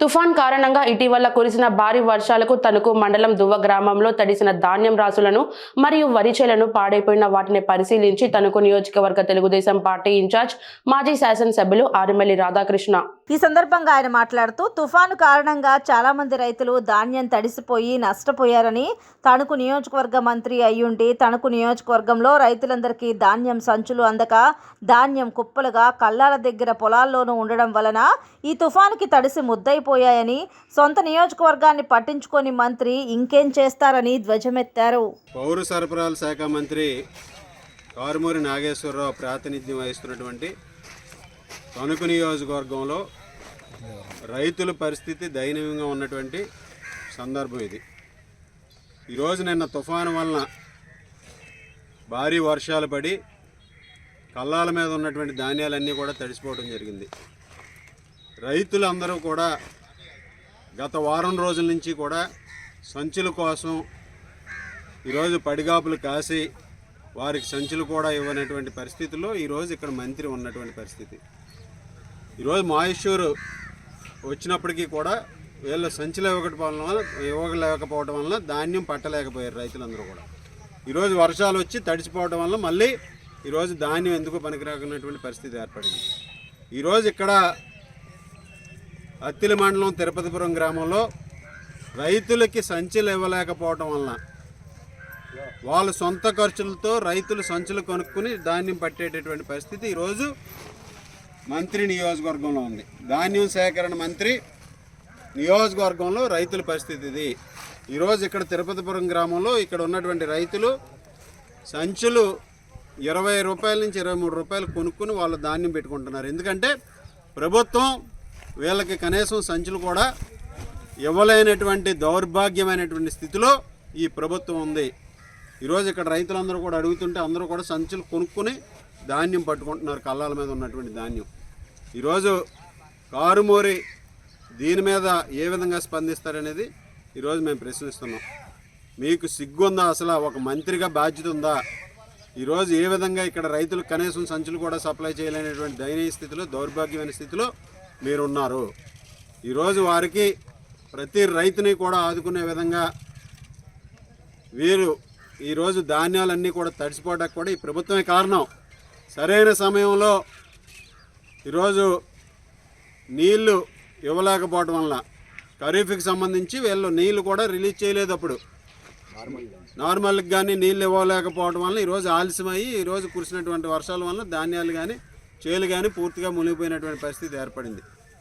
తుఫాన్ కారణంగా ఇటీవల కురిసిన భారీ వర్షాలకు తణుకు మండలం దువ్వ గ్రామంలో తడిసిన ధాన్యం రాసులను మరియు వరిచేలను పాడైపోయిన వాటిని పరిశీలించి తణుకు నియోజకవర్గ తెలుగుదేశం పార్టీ ఇన్ఛార్జ్ మాజీ శాసనసభ్యులు ఆరుమెల్లి రాధాకృష్ణ. ఈ సందర్భంగా ఆయన మాట్లాడుతూ తుఫాను కారణంగా చాలా మంది రైతులు ధాన్యం తడిసిపోయి నష్టపోయారని తణుకు నియోజకవర్గ మంత్రి అయ్యుండి తణుకు నియోజకవర్గంలో రైతులందరికీ ధాన్యం సంచులు అందక ధాన్యం కుప్పలుగా కళ్ళాల దగ్గర పొలాల్లోనూ ఉండడం వలన ఈ తుఫానుకి తడిసి ముద్దయిపోయాయని సొంత నియోజకవర్గాన్ని పట్టించుకొని మంత్రి ఇంకేం చేస్తారని ధ్వజమెత్తారు. పౌర సరఫరాల శాఖ మంత్రి కారుమూరి నాగేశ్వరరావు ప్రాతినిధ్యం వహిస్తున్నటువంటి తణుకు నియోజకవర్గంలో రైతుల పరిస్థితి దయనీయంగా ఉన్నటువంటి సందర్భం ఇది. ఈరోజు నిన్న తుఫాను వలన భారీ వర్షాలు పడి కళ్ళాల మీద ఉన్నటువంటి ధాన్యాలన్నీ కూడా తడిసిపోవడం జరిగింది. రైతులందరూ కూడా గత వారం రోజుల నుంచి కూడా సంచుల కోసం ఈరోజు పడిగాపులు కాసి వారికి సంచులు కూడా ఇవ్వనటువంటి పరిస్థితుల్లో ఈరోజు ఇక్కడ మంత్రి ఉన్నటువంటి పరిస్థితి. ఈరోజు మహేశ్వరు వచ్చినప్పటికీ కూడా వీళ్ళు సంచులు ఇవ్వకపోవడం వల్ల ఇవ్వలేకపోవడం వల్ల ధాన్యం పట్టలేకపోయారు రైతులందరూ కూడా. ఈరోజు వర్షాలు వచ్చి తడిచిపోవడం వల్ల మళ్ళీ ఈరోజు ధాన్యం ఎందుకు పనికిరాకున్నటువంటి పరిస్థితి ఏర్పడింది. ఈరోజు ఇక్కడ అత్తిలి మండలం తిరుపతిపురం గ్రామంలో రైతులకి సంచులు ఇవ్వలేకపోవడం వలన వాళ్ళ సొంత ఖర్చులతో రైతులు సంచులు కొనుక్కుని ధాన్యం పట్టేటటువంటి పరిస్థితి ఈరోజు మంత్రి నియోజకవర్గంలో ఉంది. ధాన్యం సేకరణ మంత్రి నియోజకవర్గంలో రైతుల పరిస్థితి ఇది. ఈరోజు ఇక్కడ తిరుపతిపురం గ్రామంలో ఇక్కడ ఉన్నటువంటి రైతులు సంచులు ఇరవై రూపాయల నుంచి ఇరవై మూడు రూపాయలు కొనుక్కుని వాళ్ళు ధాన్యం పెట్టుకుంటున్నారు. ఎందుకంటే ప్రభుత్వం వీళ్ళకి కనీసం సంచులు కూడా ఇవ్వలేనటువంటి దౌర్భాగ్యమైనటువంటి స్థితిలో ఈ ప్రభుత్వం ఉంది. ఈరోజు ఇక్కడ రైతులందరూ కూడా అడుగుతుంటే అందరూ కూడా సంచులు కొనుక్కుని ధాన్యం పట్టుకుంటున్నారు కళ్ళాల మీద ఉన్నటువంటి ధాన్యం. ఈరోజు కారుమూరి దీని మీద ఏ విధంగా స్పందిస్తారనేది ఈరోజు మేము ప్రశ్నిస్తున్నాం. మీకు సిగ్గుందా? అసలు ఒక మంత్రిగా బాధ్యత ఉందా? ఈరోజు ఏ విధంగా ఇక్కడ రైతులు కనీసం సంచులు కూడా సప్లై చేయలేనటువంటి దయనీయ స్థితిలో దౌర్భాగ్యమైన స్థితిలో మీరున్నారు. ఈరోజు వారికి ప్రతి రైతుని కూడా ఆదుకునే విధంగా వీరు ఈరోజు ధాన్యాలన్నీ కూడా తడిసిపోవడానికి కూడా ఈ ప్రభుత్వమే కారణం. సరైన సమయంలో ఈరోజు నీళ్ళు ఇవ్వలేకపోవడం వల్ల ఖరీఫ్కి సంబంధించి వీళ్ళు నీళ్ళు కూడా రిలీజ్ చేయలేదు అప్పుడు. నార్మల్కి కానీ నీళ్ళు ఇవ్వలేకపోవడం వల్ల ఈరోజు ఆలస్యమయ్యి ఈరోజు కురిసినటువంటి వర్షాల వల్ల ధాన్యాలు కానీ చేలు కానీ పూర్తిగా మునిగిపోయినటువంటి పరిస్థితి ఏర్పడింది.